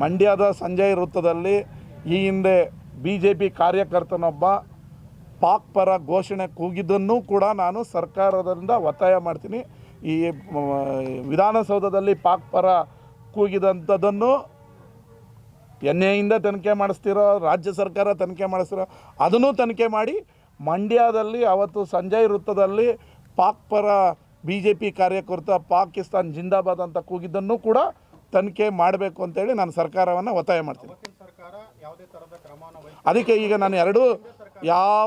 ಮಂಡ್ಯದ ಸಂಜಯ್ ವೃತ್ತದಲ್ಲಿ ಈ ಹಿಂದೆ ಬಿ ಜೆ ಪಿ ಕಾರ್ಯಕರ್ತನೊಬ್ಬ ಪಾಕ್ ಪರ ಘೋಷಣೆ ಕೂಗಿದ್ದನ್ನೂ ಕೂಡ ನಾನು ಸರ್ಕಾರದಿಂದ ಒತ್ತಾಯ ಮಾಡ್ತೀನಿ. ಈ ವಿಧಾನಸೌಧದಲ್ಲಿ ಪಾಕ್ ಪರ ಕೂಗಿದಂಥದ್ದನ್ನು ಎನ್ ಎಯಿಂದ ತನಿಖೆ ಮಾಡಿಸ್ತಿರೋ, ರಾಜ್ಯ ಸರ್ಕಾರ ತನಿಖೆ ಮಾಡಿಸ್ತಿರೋ, ಅದನ್ನು ತನಿಖೆ ಮಾಡಿ ಮಂಡ್ಯದಲ್ಲಿ ಅವತ್ತು ಸಂಜಯ್ ವೃತ್ತದಲ್ಲಿ ಪಾಕ್ ಪರ ಬಿ ಜೆ ಪಿ ಕಾರ್ಯಕರ್ತ ಪಾಕಿಸ್ತಾನ್ ಜಿಂದಾಬಾದ್ ಅಂತ ಕೂಗಿದ್ದನ್ನು ಕೂಡ ತನಿಖೆ ಮಾಡಬೇಕು ಅಂತೇಳಿ ನಾನು ಸರ್ಕಾರವನ್ನು ಒತ್ತಾಯ ಮಾಡ್ತೀನಿ. ಅದಕ್ಕೆ ಈಗ ನಾನು ಎರಡು ಯಾವ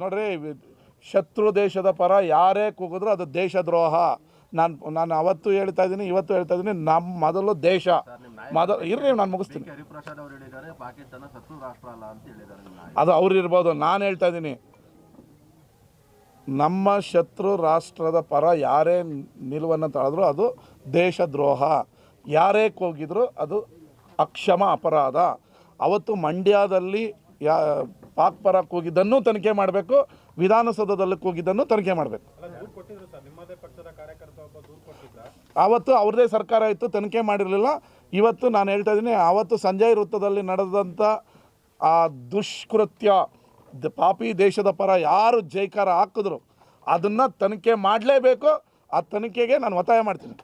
ನೋಡ್ರಿ ಶತ್ರು ದೇಶದ ಪರ ಯಾರೇ ಕೂಗಿದ್ರು ಅದು ದೇಶದ್ರೋಹ. ನಾನು ನಾನು ಅವತ್ತು ಹೇಳ್ತಾ ಇದ್ದೀನಿ ಇವತ್ತು ಹೇಳ್ತಾ ಇದ್ದೀನಿ ನಮ್ಮ ಮೊದಲು ದೇಶ. ಮೊದಲು ಇರ್ರಿ ನಾನು ಮುಗಿಸ್ತೀನಿ. ಅದು ಅವ್ರು ಇರ್ಬೋದು. ನಾನು ಹೇಳ್ತಾ ಇದ್ದೀನಿ ನಮ್ಮ ಶತ್ರು ರಾಷ್ಟ್ರದ ಪರ ಯಾರೇ ನಿಲುವನ್ನು ತಳೆದ್ರು ಅದು ದೇಶದ್ರೋಹ. ಯಾರೇ ಹೋಗಿದ್ರು ಅದು ಅಕ್ಷಮ ಅಪರಾಧ. ಅವತ್ತು ಮಂಡ್ಯದಲ್ಲಿ ಯಾ ಪಾಕ್ ಪರ ಕೂಗಿದ್ದನ್ನು ತನಿಖೆ ಮಾಡಬೇಕು ವಿಧಾನಸೌಧದಲ್ಲಿ ಕೂಗಿದ್ದನ್ನು ತನಿಖೆ ಮಾಡಬೇಕು. ಆವತ್ತು ಅವ್ರದ್ದೇ ಸರ್ಕಾರ ಇತ್ತು ತನಿಖೆ ಮಾಡಿರಲಿಲ್ಲ. ಇವತ್ತು ನಾನು ಹೇಳ್ತಾ ಇದ್ದೀನಿ ಆವತ್ತು ಸಂಜಯ್ ವೃತ್ತದಲ್ಲಿ ನಡೆದಂಥ ಆ ದುಷ್ಕೃತ್ಯ ಪಾಪಿ ದೇಶದ ಪರ ಯಾರು ಜೈಕಾರ ಹಾಕಿದ್ರು ಅದನ್ನು ತನಿಖೆ ಮಾಡಲೇಬೇಕು. ಆ ತನಿಖೆಗೆ ನಾನು ಒತ್ತಾಯ ಮಾಡ್ತೀನಿ.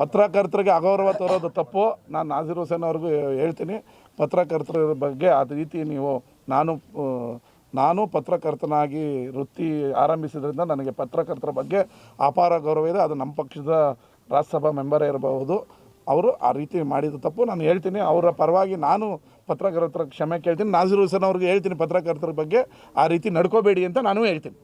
ಪತ್ರಕರ್ತರಿಗೆ ಅಗೌರವ ತೋರೋದು ತಪ್ಪು. ನಾನು ನಾಜೀರ್ ಹುಸೇನ್ ಅವ್ರಿಗೂ ಹೇಳ್ತೀನಿ ಪತ್ರಕರ್ತರ ಬಗ್ಗೆ ಆ ರೀತಿ ನೀವು, ನಾನು ನಾನು ಪತ್ರಕರ್ತನಾಗಿ ವೃತ್ತಿ ಆರಂಭಿಸಿದ್ರಿಂದ ನನಗೆ ಪತ್ರಕರ್ತರ ಬಗ್ಗೆ ಅಪಾರ ಗೌರವ ಇದೆ. ಅದು ನಮ್ಮ ಪಕ್ಷದ ರಾಜ್ಯಸಭಾ ಮೆಂಬರೇ ಇರಬಹುದು. ಅವರು ಆ ರೀತಿ ಮಾಡಿದ ತಪ್ಪು. ನಾನು ಹೇಳ್ತೀನಿ, ಅವರ ಪರವಾಗಿ ನಾನು ಪತ್ರಕರ್ತರ ಕ್ಷಮೆ ಕೇಳ್ತೀನಿ. ನಾಜೀರ್ ಹುಸೇನ್ ಅವ್ರಿಗೆ ಹೇಳ್ತೀನಿ, ಪತ್ರಕರ್ತರ ಬಗ್ಗೆ ಆ ರೀತಿ ನಡ್ಕೋಬೇಡಿ ಅಂತ ನಾನು ಹೇಳ್ತೀನಿ.